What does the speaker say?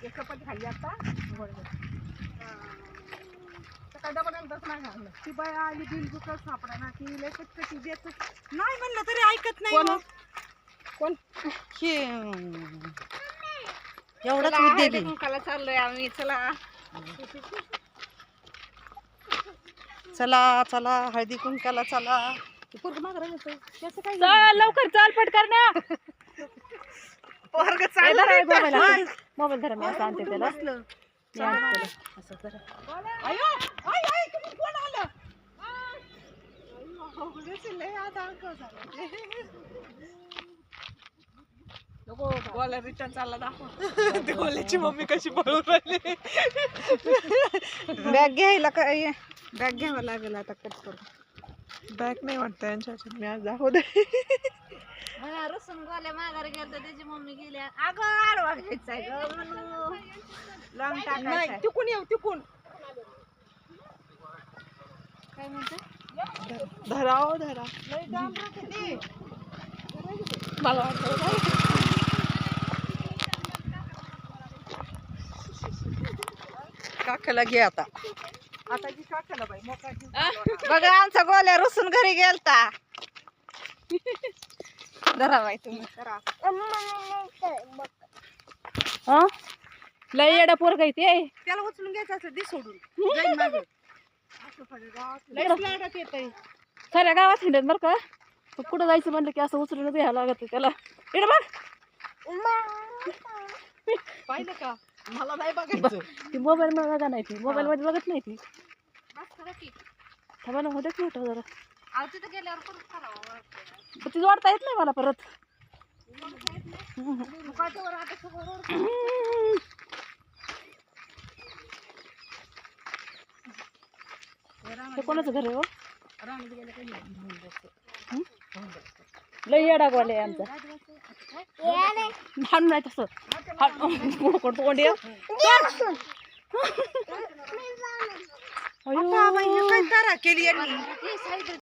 एक चपाती खाल्ली आता सकाळ डबा नाही खाल्लं ती बाय आली बिल बुक सापडा ना ती लय कटकटी देत नाही म्हणलं तरी ऐकत नाही कोण? कोण हे एवढाच चला, उद्योग कुंकाला चाललोय आम्ही चला चला चला हळदी कुंकाला चला पोरगं मागं राहिलं तर त्याचं काय चल लवकर चल पटकर ना. पोरग मोबाईल धरा मी असं आणते त्याला. असं. अयो आय आय तुम्ही कोण आलं. नको गोल्या रिटर्न चालला दाखव. ते गोल्याची मम्मी कशी पळून राहिली? बॅग घ्यायला काय? बॅग घ्यावं लागेल आता कट करून. बॅग नाही वाटतं यांच्या. मी आज दाखवते रसून गोल्या माघारी गेलं तर त्याची मम्मी गेली. अगं आडवा घ्यायचाय ग म्हणू लॉंग नाही टाकायचा तिकून येऊ तिकून. काय म्हणते? धराव धरा. मला वाटतं काकाला घे आता. आता जी काकाला बाई मोका जीव बघा आमचा गोल्या रुसून घरी गेलता. धरा बाई तुम्ही. करा हा लय येडा पोरग आहे ते. त्याला उचलून घ्यायचं असं दे सोडून. जाईन मागे. असं सगळं गावात लय लाडात येतंय. साऱ्या गावात हिंडत बरं का? पण कुठं जायचं म्हणलं की असं उचलूनच घ्यायला लागत त्याला. इकडे बघ. पाहिलं का? मला नाही बघायचं. ती मोबाईल मध्ये बघा नाही ती. मोबाईल मध्ये बघत नाही ती. की. थांबा ना होते मोठं जरा. अहो तिथं गेल्यावर परत करावं पण ती जोडता येत नाही मला परत. मुखाच्या वर आता सगळं वर ते कोणाचं घर आहे हो? रानात गेलं काही नाही लय येडा गोले आमचा. भांडण नाही तसं. कोण तोंड आहे. आता बाई, हे काय तारा केली यांनी